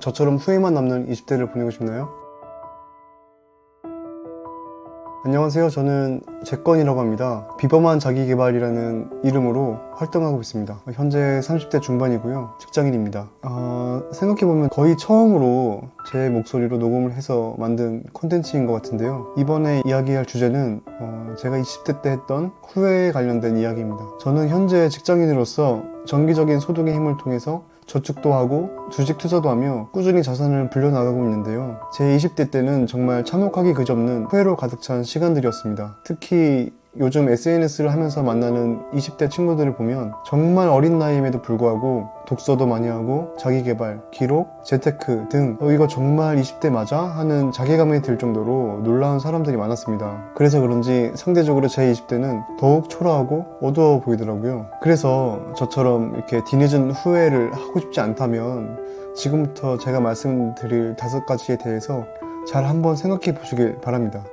저처럼 후회만 남는 20대를 보내고 싶나요? 안녕하세요. 저는 재건이라고 합니다. 비범한 자기개발이라는 이름으로 활동하고 있습니다. 현재 30대 중반이고요. 직장인입니다. 어, 생각해보면 거의 처음으로 제 목소리로 녹음을 해서 만든 콘텐츠인 것 같은데요. 이번에 이야기할 주제는 어, 제가 20대 때 했던 후회에 관련된 이야기입니다. 저는 현재 직장인으로서 정기적인 소득의 힘을 통해서 저축도 하고 주식 투자도 하며 꾸준히 자산을 불려나가고 있는데요. 제 20대 때는 정말 참혹하기 그지없는 후회로 가득 찬 시간들이었습니다. 특히 요즘 SNS를 하면서 만나는 20대 친구들을 보면 정말 어린 나이임에도 불구하고 독서도 많이 하고 자기개발, 기록, 재테크 등 어, 이거 정말 20대 맞아? 하는 자괴감이 들 정도로 놀라운 사람들이 많았습니다. 그래서 그런지 상대적으로 제 20대는 더욱 초라하고 어두워 보이더라고요. 그래서 저처럼 이렇게 뒤늦은 후회를 하고 싶지 않다면 지금부터 제가 말씀드릴 다섯 가지에 대해서 잘 한번 생각해 보시길 바랍니다.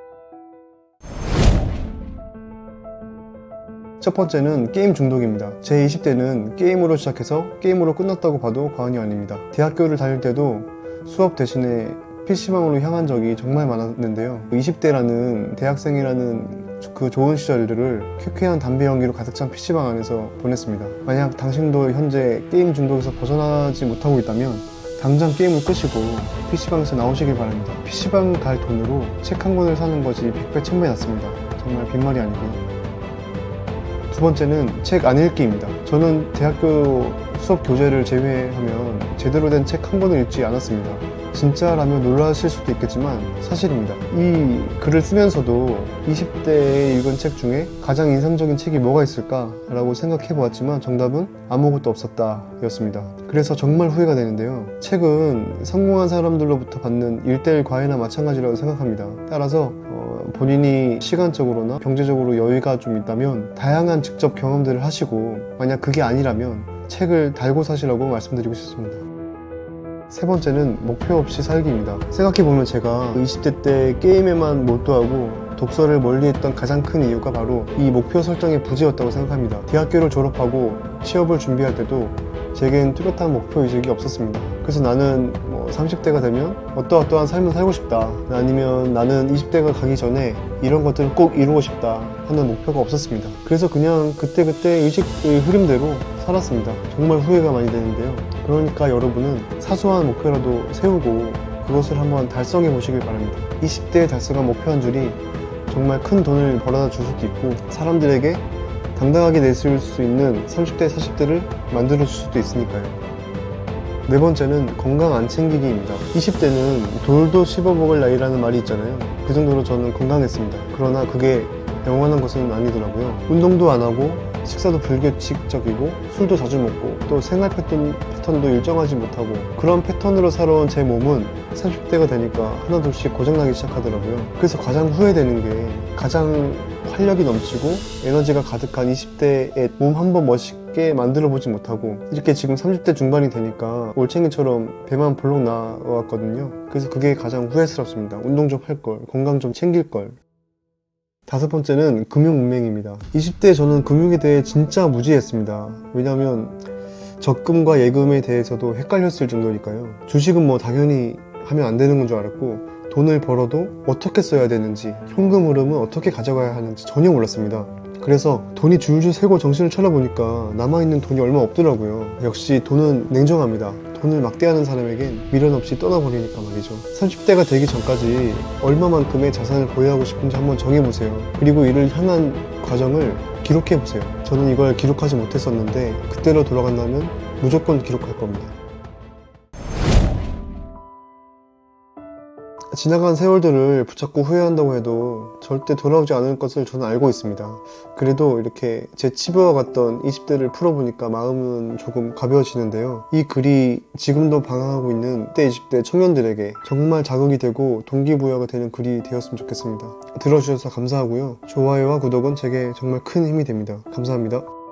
첫 번째는 게임 중독입니다. 제 20대는 게임으로 시작해서 게임으로 끝났다고 봐도 과언이 아닙니다. 대학교를 다닐 때도 수업 대신에 PC방으로 향한 적이 정말 많았는데요. 20대라는 대학생이라는 그 좋은 시절들을 쾌쾌한 담배 연기로 가득 찬 PC방 안에서 보냈습니다. 만약 당신도 현재 게임 중독에서 벗어나지 못하고 있다면 당장 게임을 끄시고 PC방에서 나오시길 바랍니다. PC방 갈 돈으로 책 한 권을 사는 것이 100배, 1000배 낫습니다. 정말 빈말이 아니고요. 두 번째는 책 안 읽기입니다. 저는 대학교 수업 교재를 제외하면 제대로 된 책 한 권을 읽지 않았습니다. 진짜라면 놀라실 수도 있겠지만 사실입니다. 이 글을 쓰면서도 20대에 읽은 책 중에 가장 인상적인 책이 뭐가 있을까라고 생각해 보았지만 정답은 아무것도 없었다 였습니다. 그래서 정말 후회가 되는데요. 책은 성공한 사람들로부터 받는 일대일 과외나 마찬가지라고 생각합니다. 따라서 어, 본인이 시간적으로나 경제적으로 여유가 좀 있다면 다양한 직접 경험들을 하시고 만약 그게 아니라면 책을 달고 사시라고 말씀드리고 싶습니다. 세 번째는 목표 없이 살기입니다. 생각해보면 제가 20대 때 게임에만 몰두하고 독서를 멀리했던 가장 큰 이유가 바로 이 목표 설정의 부재였다고 생각합니다. 대학교를 졸업하고 취업을 준비할 때도 제겐 뚜렷한 목표 의식이 없었습니다. 그래서 나는 뭐 30대가 되면 어떠어떠한 삶을 살고 싶다. 아니면 나는 20대가 가기 전에 이런 것들을 꼭 이루고 싶다 하는 목표가 없었습니다. 그래서 그냥 그때그때 의식의 흐름대로 살았습니다. 정말 후회가 많이 되는데요. 그러니까 여러분은 사소한 목표라도 세우고 그것을 한번 달성해 보시길 바랍니다. 20대에 달성한 목표 한 줄이 정말 큰 돈을 벌어다 줄 수도 있고 사람들에게 당당하게 내세울 수 있는 30대, 40대를 만들어 줄 수도 있으니까요. 네 번째는 건강 안 챙기기입니다. 20대는 돌도 씹어 먹을 나이라는 말이 있잖아요. 그 정도로 저는 건강했습니다. 그러나 그게 영원한 것은 아니더라고요. 운동도 안 하고 식사도 불규칙적이고 술도 자주 먹고 또 생활 패턴, 패턴도 일정하지 못하고 그런 패턴으로 살아온 제 몸은 30대가 되니까 하나둘씩 고장나기 시작하더라고요. 그래서 가장 후회되는 게 가장 활력이 넘치고 에너지가 가득한 20대의 몸 한 번 멋있게 만들어 보지 못하고 이렇게 지금 30대 중반이 되니까 올챙이처럼 배만 볼록 나왔거든요. 그래서 그게 가장 후회스럽습니다. 운동 좀 할 걸, 건강 좀 챙길 걸. 다섯 번째는 금융 문맹입니다. 20대에 저는 금융에 대해 진짜 무지했습니다. 왜냐하면 적금과 예금에 대해서도 헷갈렸을 정도니까요. 주식은 뭐 당연히 하면 안 되는 건 줄 알았고 돈을 벌어도 어떻게 써야 되는지 현금 흐름은 어떻게 가져가야 하는지 전혀 몰랐습니다. 그래서 돈이 줄줄 새고 정신을 차려보니까 남아있는 돈이 얼마 없더라고요. 역시 돈은 냉정합니다. 돈을 막대하는 사람에겐 미련 없이 떠나버리니까 말이죠. 30대가 되기 전까지 얼마만큼의 자산을 보유하고 싶은지 한번 정해보세요. 그리고 이를 향한 과정을 기록해보세요. 저는 이걸 기록하지 못했었는데 그때로 돌아간다면 무조건 기록할 겁니다. 지나간 세월들을 붙잡고 후회한다고 해도 절대 돌아오지 않을 것을 저는 알고 있습니다. 그래도 이렇게 제 치부와 같던 20대를 풀어보니까 마음은 조금 가벼워지는데요. 이 글이 지금도 방황하고 있는 10대, 20대 청년들에게 정말 자극이 되고 동기부여가 되는 글이 되었으면 좋겠습니다. 들어주셔서 감사하고요. 좋아요와 구독은 제게 정말 큰 힘이 됩니다. 감사합니다.